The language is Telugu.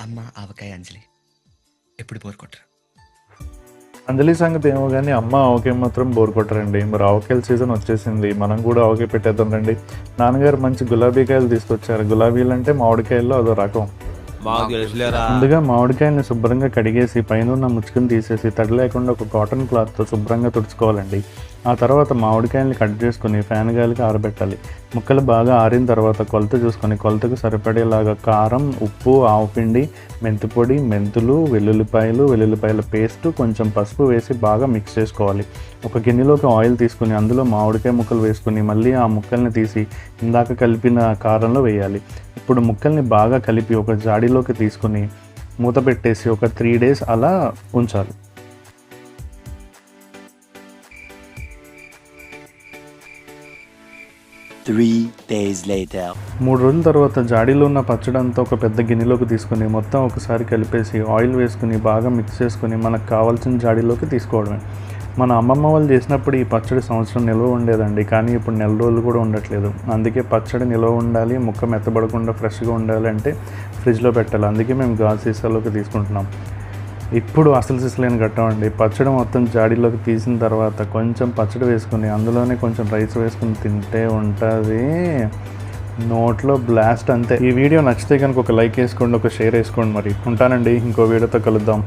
అమ్మ ఆవకాయ అంజలి. ఎప్పుడు బోర్ కొట్టరు. అంజలి సంగతి ఏమో కానీ అమ్మ ఆవకాయ మాత్రం బోర్ కొట్టరండి. మరి ఆవకాయల సీజన్ వచ్చేసింది. మనం కూడా ఆవకాయ పెట్టేద్దాం రండి. నాన్నగారు మంచి గులాబీ కాయలు తీసుకొచ్చారు. గులాబీలు అంటే మామిడికాయల్లో అదో రకం. ముందుగా మామిడికాయని శుభ్రంగా కడిగేసి పైన ఉన్న ముచ్చుకుని తీసేసి తడి లేకుండా ఒక కాటన్ క్లాత్తో శుభ్రంగా తుడుచుకోవాలండి. ఆ తర్వాత మామిడికాయల్ని కట్ చేసుకుని ఫ్యాన్ గాలికి ఆరబెట్టాలి. ముక్కలు బాగా ఆరిన తర్వాత కొలత చూసుకొని కొలతకు సరిపడేలాగా కారం ఉప్పు ఆవుపిండి మెంతిపొడి మెంతులు వెల్లుల్లిపాయలు వెల్లుల్లిపాయల పేస్ట్ కొంచెం పసుపు వేసి బాగా మిక్స్ చేసుకోవాలి. ఒక గిన్నెలోకి ఆయిల్ తీసుకుని అందులో మామిడికాయ ముక్కలు వేసుకుని మళ్ళీ ఆ ముక్కల్ని తీసి ఇందాక కలిపిన కారంలో వేయాలి. ఇప్పుడు ముక్కల్ని బాగా కలిపి ఒక జాడీలోకి తీసుకుని మూత పెట్టేసి ఒక త్రీ డేస్ అలా ఉంచాలి. త్రీ డేస్ లేటర్ మూడు రోజుల తర్వాత జాడీలో ఉన్న పచ్చడంతా ఒక పెద్ద గిన్నెలోకి తీసుకుని మొత్తం ఒకసారి కలిపేసి ఆయిల్ వేసుకుని బాగా మిక్స్ చేసుకుని మనకు కావాల్సిన జాడీలోకి తీసుకోవడమే. మన అమ్మమ్మ వాళ్ళు చేసినప్పుడు ఈ పచ్చడి సంవత్సరం నిల్వ ఉండేదండి కానీ ఇప్పుడు నెల రోజులు కూడా ఉండట్లేదు. అందుకే పచ్చడి నిల్వ ఉండాలి ముక్క మెత్తబడకుండా ఫ్రెష్గా ఉండాలంటే ఫ్రిడ్జ్లో పెట్టాలి. అందుకే మేము గాజు సీసాలోకి తీసుకుంటున్నాం. ఇప్పుడు అసలు సిసలేని కట్టమండి పచ్చడి మొత్తం జాడీలోకి తీసిన తర్వాత కొంచెం పచ్చడి వేసుకుని అందులోనే కొంచెం రైస్ వేసుకుని తింటే ఉంటుంది. నోట్లో బ్లాస్ట్ అంతే. ఈ వీడియో నచ్చితే కనుక ఒక లైక్ వేసుకోండి ఒక షేర్ వేసుకోండి మరి. ఉంటానండి. ఇంకో వీడియోతో కలుద్దాం.